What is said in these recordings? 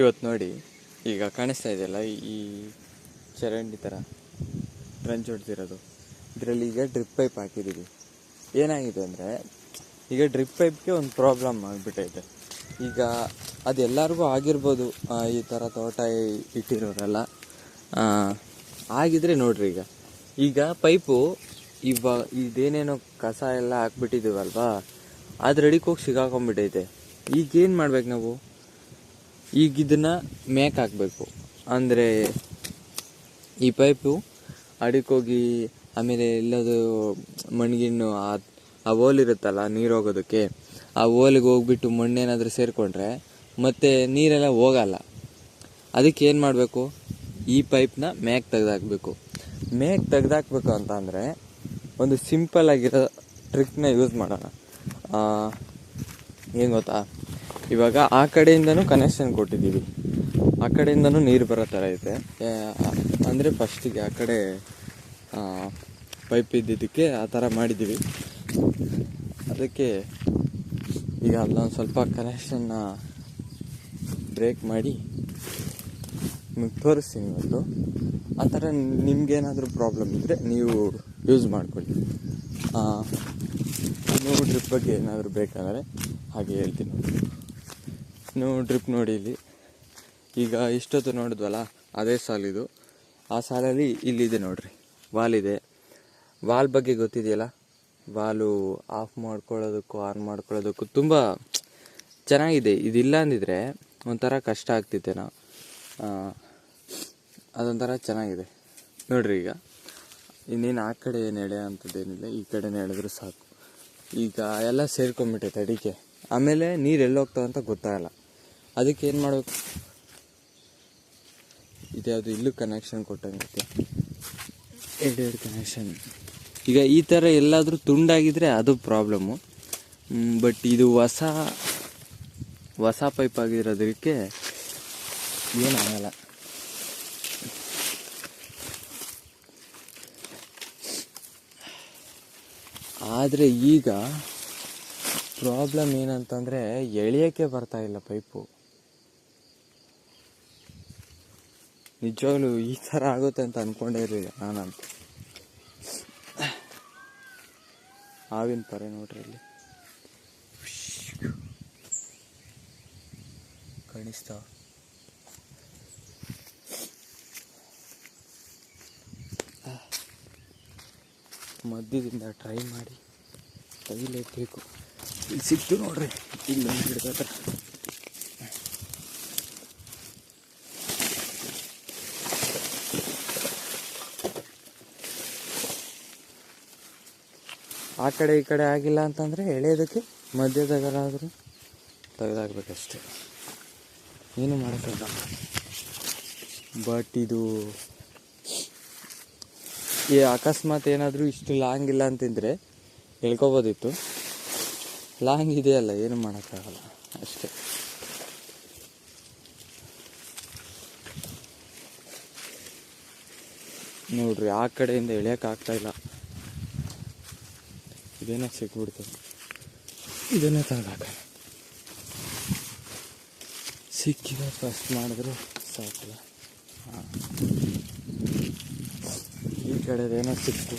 ಇವತ್ತು ನೋಡಿ, ಈಗ ಕಾಣಿಸ್ತಾ ಇದೆಯಲ್ಲ ಈ ಚರಂಡಿ ಥರ ಟ್ರಂಚ್ ಹೊಡ್ತಿರೋದು ಇದರಲ್ಲಿ ಈಗ ಡ್ರಿಪ್ ಪೈಪ್ ಹಾಕಿದ್ದೀವಿ ಏನಾಗಿದೆ ಅಂದರೆ, ಈಗ ಡ್ರಿಪ್ ಪೈಪ್ಗೆ ಒಂದು ಪ್ರಾಬ್ಲಮ್ ಆಗಿಬಿಟ್ಟೈತೆ. ಈಗ ಅದೆಲ್ಲರಿಗೂ ಆಗಿರ್ಬೋದು ಈ ಥರ ತೋಟ ಇಟ್ಟಿರೋರೆಲ್ಲ. ಆಗಿದ್ರೆ ನೋಡ್ರಿ ಈಗ. ಈಗ ಪೈಪು ಇವಾಗ ಇದೇನೇನೋ ಕಸ ಎಲ್ಲ ಹಾಕ್ಬಿಟ್ಟಿದ್ದೀವಲ್ವಾ ಅದು ರೆಡಿಗೆ ಹೋಗಿ ಸಿಗಾಕೊಂಡ್ಬಿಟ್ಟೈತೆ ಈಗೇನು ಮಾಡ್ಬೇಕು ನಾವು? ಈಗ ಇದನ್ನ ಮೇಕ್ ಹಾಕಬೇಕು. ಅಂದರೆ ಈ ಪೈಪು ಅಡಿಕೋಗಿ ಆಮೇಲೆ ಎಲ್ಲದು ಮಣ್ಗಿನ್ನು ಆ ಆ ಓಲ್ ಇರುತ್ತಲ್ಲ ನೀರು ಹೋಗೋದಕ್ಕೆ, ಆ ಓಲಿಗೆ ಹೋಗ್ಬಿಟ್ಟು ಮಣ್ಣೇನಾದರೂ ಸೇರಿಕೊಂಡ್ರೆ ಮತ್ತೆ ನೀರೆಲ್ಲ ಹೋಗಲ್ಲ. ಅದಕ್ಕೆ ಏನು ಮಾಡಬೇಕು? ಈ ಪೈಪ್ನ ಮೇಕ್ ತೆಗ್ದಾಕ್ಬೇಕು. ಮೇಕ್ ತೆಗ್ದಾಕ್ಬೇಕು ಅಂತ ಅಂದರೆ ಒಂದು ಸಿಂಪಲ್ ಆಗಿರೋ ಟ್ರಿಕ್ನ ಯೂಸ್ ಮಾಡೋಣ. ಏನು ಗೊತ್ತಾ? ಇವಾಗ ಆ ಕಡೆಯಿಂದನೂ ಕನೆಕ್ಷನ್ ಕೊಟ್ಟಿದ್ದೀವಿ. ಆ ಕಡೆಯಿಂದನೂ ನೀರು ಬರೋ ಥರ ಐತೆ. ಅಂದರೆ ಫಸ್ಟಿಗೆ ಆ ಕಡೆ ಪೈಪ್ ಇದ್ದಿದ್ದಕ್ಕೆ ಆ ಥರ ಮಾಡಿದ್ದೀವಿ. ಅದಕ್ಕೆ ಈಗ ಅಲ್ಲೊಂದು ಸ್ವಲ್ಪ ಕನೆಕ್ಷನ್ನ ಬ್ರೇಕ್ ಮಾಡಿ ನಿಮಗೆ ತೋರಿಸ್ತೀನಿ ಇವತ್ತು ಆ ಥರ ನಿಮಗೇನಾದರೂ ಪ್ರಾಬ್ಲಮ್ ಇದ್ದರೆ ನೀವು ಯೂಸ್ ಮಾಡ್ಕೊಳ್ಳಿ. ಆ, ಟ್ರಿಪ್ ಬಗ್ಗೆ ಏನಾದರೂ ಬೇಕಾದರೆ ಹಾಗೆ ಹೇಳ್ತೀನಿ. ನೀವು ಡ್ರಿಪ್ ನೋಡಿ ಇಲ್ಲಿ. ಈಗ ಇಷ್ಟೊತ್ತು ನೋಡಿದ್ವಲ್ಲ, ಅದೇ ಸಾಲಿದು ಆ ಸಾಲಲ್ಲಿ ಇಲ್ಲಿದೆ ನೋಡ್ರಿ, ವಾಲ್ ಇದೆ. ವಾಲ್ ಬಗ್ಗೆ ಗೊತ್ತಿದೆಯಲ್ಲ? ವಾಲು ಆಫ್ ಮಾಡ್ಕೊಳ್ಳೋದಕ್ಕೂ ಆನ್ ಮಾಡ್ಕೊಳ್ಳೋದಕ್ಕೂ ತುಂಬ ಚೆನ್ನಾಗಿದೆ. ಇದಿಲ್ಲ ಅಂದಿದ್ರೆ ಒಂಥರ ಕಷ್ಟ ಆಗ್ತಿತ್ತೆ ನಾವು ಅದೊಂಥರ ಚೆನ್ನಾಗಿದೆ. ನೋಡ್ರಿ ಈಗ. ಇನ್ನೇನು ಆ ಕಡೆ ಏನು ಅಂಥದ್ದೇನಿಲ್ಲ ಈ ಕಡೆ ಎಳೆದ್ರು ಸಾಕು. ಈಗ ಎಲ್ಲ ಸೇರ್ಕೊಂಬಿಟ್ಟೈತೆ ಅಡಿಕೆ. ಆಮೇಲೆ ನೀರು ಎಲ್ಲೋಗ್ತಾವಂತ ಗೊತ್ತಾಗಲ್ಲ. ಅದಕ್ಕೆ ಏನು ಮಾಡಬೇಕು? ಇದ್ಯಾವುದು ಇಲ್ಲೂ ಕನೆಕ್ಷನ್ ಕೊಟ್ಟಂಗೈತೆ. ಎರಡು ಎರಡು ಕನೆಕ್ಷನ್ ಈಗ ಈ ಥರ ಎಲ್ಲಾದರೂ ತುಂಡಾಗಿದ್ದರೆ ಅದು ಪ್ರಾಬ್ಲಮ್ಮು ಬಟ್ ಇದು ಹೊಸ ಹೊಸ ಪೈಪ್ ಆಗಿರೋದಕ್ಕೆ ಏನಾಗಲ್ಲ. ಆದರೆ ಈಗ ಪ್ರಾಬ್ಲಮ್ ಏನಂತಂದರೆ ಎಳೆಯೋಕ್ಕೆ ಬರ್ತಾ ಇಲ್ಲ ಪೈಪು ನಿಜವಾಗ್ಲೂ ಈ ಥರ ಆಗುತ್ತೆ ಅಂತ ಅಂದ್ಕೊಂಡೇ ಇರಲಿಲ್ಲ ನಾನಂತ. ಆವಿನ ಪರೆ ನೋಡ್ರಿ ಇಲ್ಲಿ. ಕಾಣಿಸ್ತಾವ ಮಧ್ಯದಿಂದ ಟ್ರೈ ಮಾಡಿ. ಕೈಲೇಬೇಕು ಇಲ್ಲಿ ಸಿಕ್ತು ನೋಡ್ರಿ. ಇಲ್ಲಿ ಗಿಡದ ಆ ಕಡೆ ಈ ಕಡೆ ಆಗಿಲ್ಲ ಅಂತಂದರೆ ಎಳೆಯೋದಕ್ಕೆ ಮಧ್ಯದಾಗಲಾದರೂ ತೆಗೆದಾಕ್ಬೇಕಷ್ಟೆ. ಏನು ಮಾಡೋಕ್ಕಾಗಲ್ಲ. ಬಟ್ ಇದು ಈ ಅಕಸ್ಮಾತ್ ಏನಾದರೂ ಇಷ್ಟು ಲಾಂಗ್ ಇಲ್ಲ ಅಂತಿದ್ರೆ ಹೇಳ್ಕೊಬೋದಿತ್ತು ಲಾಂಗ್ ಇದೆಯಲ್ಲ, ಏನು ಮಾಡೋಕ್ಕಾಗಲ್ಲ. ಅಷ್ಟೇ. ನೋಡ್ರಿ, ಆ ಕಡೆಯಿಂದ ಎಳೆಯೋಕ್ಕಾಗ್ತಾ ಇಲ್ಲ ಇದೇನೋ ಸಿಕ್ಬಿಡ್ತು ಇದನ್ನೇ ತೆಗ್ದಾಕ ಸಿಕ್ಕಿದ ಫಸ್ಟ್ ಮಾಡಿದ್ರೆ ಸಾಕಲ್ಲ ಹಾಂ ಈ ಕಡೆದೇನೋ ಸಿಕ್ತು.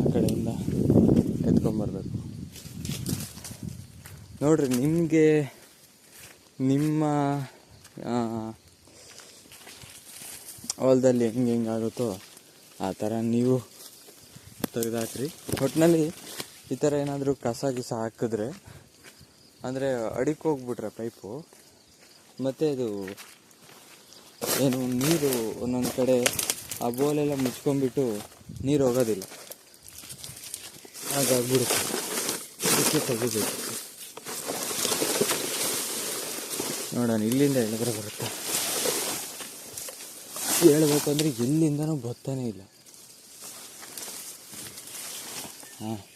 ಆ ಕಡೆಯಿಂದ ಎತ್ಕೊಂಬರ್ಬೇಕು. ನೋಡ್ರಿ, ನಿಮಗೆ ನಿಮ್ಮ ಹೊಲದಲ್ಲಿ ಹೆಂಗೆ ಹೆಂಗೆ ಆಗುತ್ತೋ ಆ ಥರ ನೀವು ತೆಗೆದಾಕ್ರಿ. ಒಟ್ಟಿನಲ್ಲಿ ಈ ಥರ ಏನಾದರೂ ಕಸ ಗಿಸ ಹಾಕಿದ್ರೆ, ಅಂದರೆ ಅಡಿಕೆ ಹೋಗ್ಬಿಟ್ರೆ ಪೈಪು, ಮತ್ತು ಅದು ಏನು ನೀರು ಒಂದೊಂದು ಕಡೆ ಆ ಬೋಲೆಲ್ಲ ಮುಚ್ಕೊಂಡ್ಬಿಟ್ಟು ನೀರು ಹೋಗೋದಿಲ್ಲ. ಹಾಗಾಗ್ಬಿಡುತ್ತೆ. ಅದಕ್ಕೆ ತೆಗಿಬೇಕು. ನೋಡೋಣ, ಇಲ್ಲಿಂದ ಎಳೆದ್ರೆ ಬರುತ್ತೆ? ಹೇಳ್ಬೇಕಂದ್ರೆ ಎಲ್ಲಿಂದನೂ ಬರ್ತಾನೆ ಇಲ್ಲ. ಹಾಂ.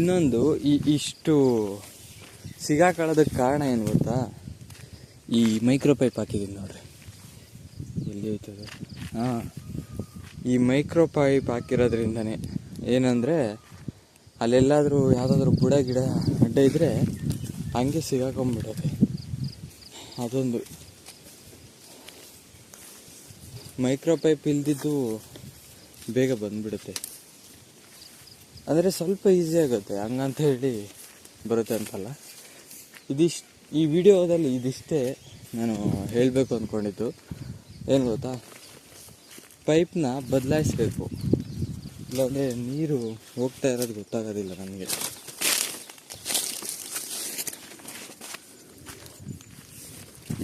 ಇನ್ನೊಂದು, ಈ ಇಷ್ಟು ಸಿಗಾಕೊಳ್ಳೋದಕ್ಕೆ ಕಾರಣ ಏನು ಗೊತ್ತಾ? ಈ ಮೈಕ್ರೋ ಪೈಪ್ ಹಾಕಿದ್ದೀನಿ ನೋಡ್ರಿ. ಎಲ್ಲಿ ಹೋಯ್ತದೆ? ಹಾಂ. ಈ ಮೈಕ್ರೋ ಪೈಪ್ ಹಾಕಿರೋದ್ರಿಂದನೇ ಏನಂದರೆ, ಅಲ್ಲೆಲ್ಲಾದರೂ ಯಾವುದಾದ್ರೂ ಬುಡ, ಗಿಡ, ಅಡ್ಡ ಇದ್ದರೆ ಹಂಗೆ ಸಿಗಾಕೊಂಬಿಡೋದೆ ಅದೊಂದು. ಮೈಕ್ರೋ ಪೈಪ್ ಇಲ್ದಿದ್ದು ಬೇಗ ಬಂದ್ಬಿಡುತ್ತೆ. ಅಂದರೆ ಸ್ವಲ್ಪ ಈಸಿ ಆಗುತ್ತೆ, ಹಂಗಂತ ಹೇಳಿ ಬರುತ್ತೆ ಅಂತಲ್ಲ. ಇದಿಷ್ಟು, ಈ ವಿಡಿಯೋದಲ್ಲಿ ಇದಿಷ್ಟೇ ನಾನು ಹೇಳಬೇಕು ಅಂದ್ಕೊಂಡಿದ್ದು ಏನು ಗೊತ್ತಾ? ಪೈಪ್ನ ಬದಲಾಯಿಸ್ಬೇಕು. ಇಲ್ಲಾಂದರೆ ನೀರು ಹೋಗ್ತಾ ಇರೋದು ಗೊತ್ತಾಗೋದಿಲ್ಲ ನನಗೆ.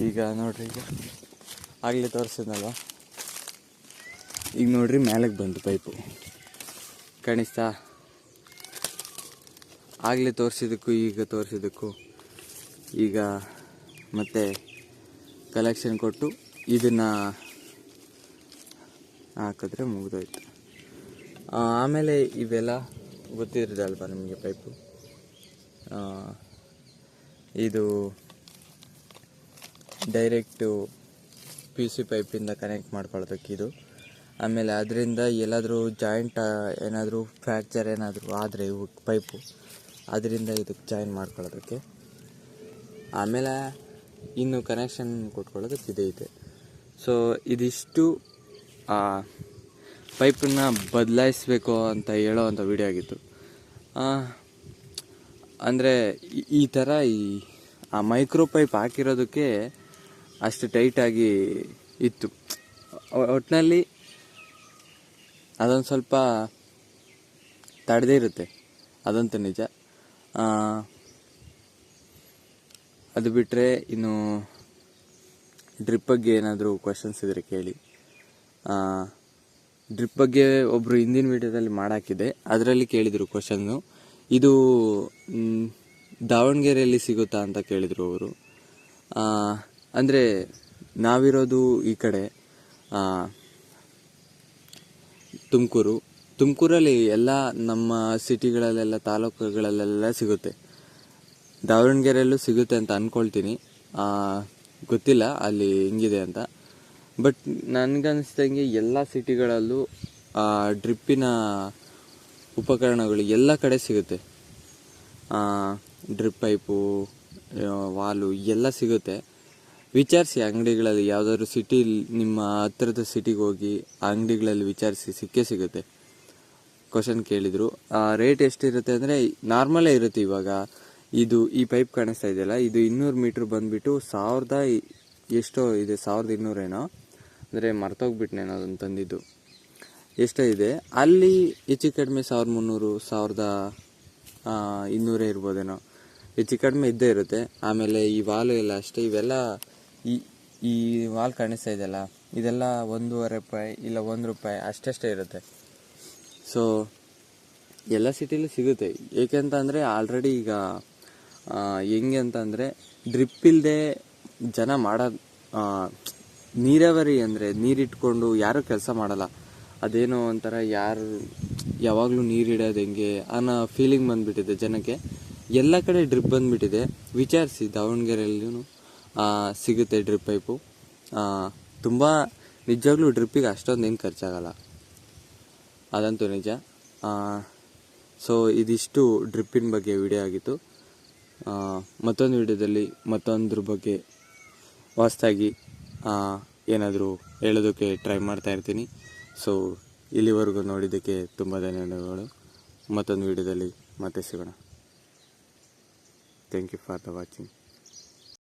ಈಗ ನೋಡ್ರಿ, ಈಗ ಆಗಲೇ ತೋರಿಸಿದ್ನಲ್ವ? ಈಗ ನೋಡ್ರಿ ಮೇಲಕ್ಕೆ ಬಂತು ಪೈಪು. ಕಾಣಿಸ್ತಾ? ಆಗಲೇ ತೋರಿಸಿದ್ದಕ್ಕೂ, ಈಗ ತೋರಿಸಿದ್ದಕ್ಕೂ, ಈಗ ಮತ್ತೆ ಕಲೆಕ್ಷನ್ ಕೊಟ್ಟು ಇದನ್ನು ಹಾಕಿದ್ರೆ ಮುಗಿದೋಯ್ತು. ಆಮೇಲೆ ಇವೆಲ್ಲ ಗೊತ್ತಿರೋದಲ್ವ ನಿಮಗೆ ಪೈಪು? ಇದು ಡೈರೆಕ್ಟು ಪಿ ಸಿ ಪೈಪಿಂದ ಕನೆಕ್ಟ್ ಮಾಡ್ಕೊಳ್ಳೋದಕ್ಕೆ ಇದು. ಆಮೇಲೆ ಅದರಿಂದ ಎಲ್ಲಾದರೂ ಜಾಯಿಂಟ್ ಏನಾದರೂ ಫ್ರ್ಯಾಕ್ಚರ್ ಏನಾದರೂ ಆದರೆ ಇವು ಪೈಪು ಅದರಿಂದ ಇದಕ್ಕೆ ಜಾಯಿನ್ ಮಾಡ್ಕೊಳ್ಳೋದಕ್ಕೆ. ಆಮೇಲೆ ಇನ್ನು ಕನೆಕ್ಷನ್ ಕೊಟ್ಕೊಳ್ಳೋದಕ್ಕೆ ಇದೇ ಇದೆ. ಸೊ ಇದಿಷ್ಟು ಪೈಪನ್ನು ಬದಲಾಯಿಸ್ಬೇಕು ಅಂತ ಹೇಳೋ ಅಂಥ ವಿಡಿಯೋ ಆಗಿತ್ತು. ಅಂದರೆ ಈ ಥರ ಈ, ಆ ಮೈಕ್ರೋ ಪೈಪ್ ಹಾಕಿರೋದಕ್ಕೆ ಅಷ್ಟು ಟೈಟಾಗಿ ಇತ್ತು. ಒಟ್ಟಿನಲ್ಲಿ ಅದೊಂದು ಸ್ವಲ್ಪ ತಡದೇ ಇರುತ್ತೆ. ಅದಂತೂ ನಿಜ. ಅದು ಬಿಟ್ಟರೆ ಇನ್ನು ಡ್ರಿಪ್ ಬಗ್ಗೆ ಏನಾದರೂ ಕ್ವಶನ್ಸ್ ಇದ್ದರೆ ಕೇಳಿ. ಡ್ರಿಪ್ ಬಗ್ಗೆ ಒಬ್ಬರು ಹಿಂದಿನ ವೀಡಿಯೋದಲ್ಲಿ ಮಾಡಾಕಿದೆ ಅದರಲ್ಲಿ ಕೇಳಿದರು ಕ್ವಶನ್ನು ಇದು ದಾವಣಗೆರೆಯಲ್ಲಿ ಸಿಗುತ್ತಾ ಅಂತ ಕೇಳಿದರು ಅವರು. ಅಂದರೆ ನಾವಿರೋದು ಈ ಕಡೆ ತುಮಕೂರು. ತುಮಕೂರಲ್ಲಿ ಎಲ್ಲ ನಮ್ಮ ಸಿಟಿಗಳಲ್ಲೆಲ್ಲ, ತಾಲೂಕುಗಳಲ್ಲೆಲ್ಲ ಸಿಗುತ್ತೆ. ದಾವಣಗೆರೆಯಲ್ಲೂ ಸಿಗುತ್ತೆ ಅಂತ ಅಂದ್ಕೊಳ್ತೀನಿ ಗೊತ್ತಿಲ್ಲ ಅಲ್ಲಿ ಹೆಂಗಿದೆ ಅಂತ. ಬಟ್ ನನಗನ್ನಿಸ್ದಂಗೆ ಎಲ್ಲ ಸಿಟಿಗಳಲ್ಲೂ ಡ್ರಿಪ್ಪಿನ ಉಪಕರಣಗಳು ಎಲ್ಲ ಕಡೆ ಸಿಗುತ್ತೆ. ಡ್ರಿಪ್ ಪೈಪು ವಾಲು ಎಲ್ಲ ಸಿಗುತ್ತೆ. ವಿಚಾರಿಸಿ ಅಂಗಡಿಗಳಲ್ಲಿ ಯಾವುದಾದ್ರು ಸಿಟಿ, ನಿಮ್ಮ ಹತ್ತಿರದ ಸಿಟಿಗೆ ಹೋಗಿ ಅಂಗಡಿಗಳಲ್ಲಿ ವಿಚಾರಿಸಿ ಸಿಕ್ಕೇ ಸಿಗುತ್ತೆ. ಕ್ವಶನ್ ಕೇಳಿದರು. ರೇಟ್ ಎಷ್ಟಿರುತ್ತೆ ಅಂದರೆ, ನಾರ್ಮಲೇ ಇರುತ್ತೆ ಇವಾಗ. ಇದು ಈ ಪೈಪ್ ಕಾಣಿಸ್ತಾ ಇದೆಯಲ್ಲ, ಇದು ಇನ್ನೂರು ಮೀಟ್ರ್ ಬಂದುಬಿಟ್ಟು ಸಾವಿರದ ಎಷ್ಟೋ ಇದೆ, ಸಾವಿರದ ಇನ್ನೂರೇನೋ. ಅಂದರೆ ಮರ್ತೋಗ್ಬಿಟ್ನೇನೋ ಅದನ್ನು ತಂದಿದ್ದು. ಎಷ್ಟೋ ಇದೆ. ಅಲ್ಲಿ ಹೆಚ್ಚು ಕಡಿಮೆ ಸಾವಿರದ ಮುನ್ನೂರು, ಸಾವಿರದ ಇನ್ನೂರೇ ಇರ್ಬೋದೇನೋ. ಹೆಚ್ಚು ಕಡಿಮೆ ಇದ್ದೇ ಇರುತ್ತೆ. ಆಮೇಲೆ ಈ ವಾಲು ಎಲ್ಲ ಅಷ್ಟೇ, ಇವೆಲ್ಲ ಈ ಈ ವಾಲ್ ಕಾಣಿಸ್ತಾ ಇದೆಯಲ್ಲ, ಇದೆಲ್ಲ ಒಂದೂವರೆ ರೂಪಾಯಿ ಇಲ್ಲ ಒಂದು ರೂಪಾಯಿ ಅಷ್ಟಷ್ಟೇ ಇರುತ್ತೆ. ಸೊ ಎಲ್ಲ ಸಿಟಿಲೂ ಸಿಗುತ್ತೆ. ಏಕೆಂತ ಅಂದರೆ ಆಲ್ರೆಡಿ ಈಗ ಹೆಂಗೆ ಅಂತಂದರೆ ಡ್ರಿಪ್ ಇಲ್ಲದೆ ಜನ ಮಾಡೋದು ನೀರಾವರಿ ಅಂದರೆ ನೀರಿಟ್ಕೊಂಡು ಯಾರೂ ಕೆಲಸ ಮಾಡಲ್ಲ. ಅದೇನೋ ಒಂಥರ ಯಾರು, ಯಾವಾಗಲೂ ನೀರಿಡೋದು ಹೆಂಗೆ ಅನ್ನೋ ಫೀಲಿಂಗ್ ಬಂದುಬಿಟ್ಟಿದೆ ಜನಕ್ಕೆ. ಎಲ್ಲ ಕಡೆ ಡ್ರಿಪ್ ಬಂದುಬಿಟ್ಟಿದೆ. ವಿಚಾರಿಸಿ ದಾವಣಗೆರೆಯಲ್ಲೂ ಸಿಗುತ್ತೆ ಡ್ರಿಪ್ ಪೈಪು ತುಂಬ ನಿಜವಾಗ್ಲೂ ಡ್ರಿಪ್ಪಿಗೆ ಅಷ್ಟೊಂದು ಏನು ಖರ್ಚಾಗಲ್ಲ. ಅದಂತೂ ನಿಜ. ಸೊ ಇದಿಷ್ಟು ಡ್ರಿಪ್ಪಿನ ಬಗ್ಗೆ ವಿಡಿಯೋ ಆಗಿತ್ತು. ಮತ್ತೊಂದು ವಿಡಿಯೋದಲ್ಲಿ ಮತ್ತೊಂದ್ರ ಬಗ್ಗೆ ಹೊಸ್ದಾಗಿ ಏನಾದರೂ ಹೇಳೋದಕ್ಕೆ ಟ್ರೈ ಮಾಡ್ತಾ ಇರ್ತೀನಿ. ಸೊ ಇಲ್ಲಿವರೆಗೂ ನೋಡಿದ್ದಕ್ಕೆ ತುಂಬ ಧನ್ಯವಾದಗಳು. ಮತ್ತೊಂದು ವಿಡಿಯೋದಲ್ಲಿ ಮತ್ತೆ ಸಿಗೋಣ. Thank you for the watching